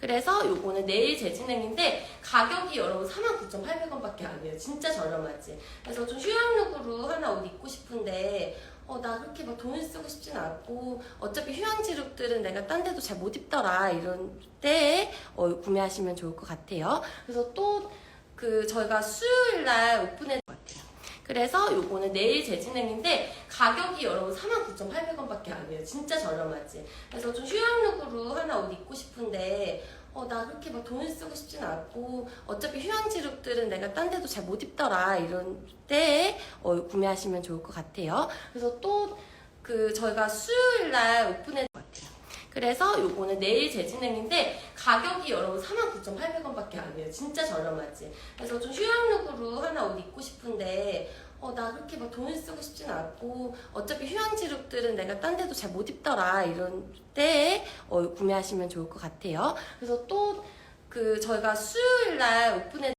그래서 요거는 내일 재진행인데 가격이 여러분 49,800원밖에 안 해요. 진짜 저렴하지. 그래서 좀 휴양룩으로 하나 옷 입고 싶은데 어, 나 그렇게 막 돈을 쓰고 싶진 않고 어차피 휴양지 룩들은 내가 딴 데도 잘 못 입더라 이런 때에 어, 구매하시면 좋을 것 같아요. 그래서 또 그 저희가 수요일 날 오픈해 것 같아요. 그래서 요거는 내일 재진행인데 가격이 여러분 49,800원밖에 안 해요. 진짜 저렴하지. 그래서 좀 휴양룩으로 하나 옷 입고 싶은데 어, 나 그렇게 막 돈을 쓰고 싶진 않고 어차피 휴양지 룩들은 내가 딴 데도 잘 못 입더라 이런 때에 어, 구매하시면 좋을 것 같아요. 그래서 또 그 저희가 수요일 날 오픈해 것 같아요. 그래서 요거는 내일 재진행인데 가격이 여러분 49,800원밖에 안 해요. 진짜 저렴하지. 그래서 좀 휴양룩으로 하나 옷 입고 싶은데 어, 나 그렇게 막 돈을 쓰고 싶진 않고 어차피 휴양지 룩들은 내가 딴 데도 잘 못 입더라 이런 때에 어, 구매하시면 좋을 것 같아요. 그래서 또 그 저희가 수요일 날 오픈해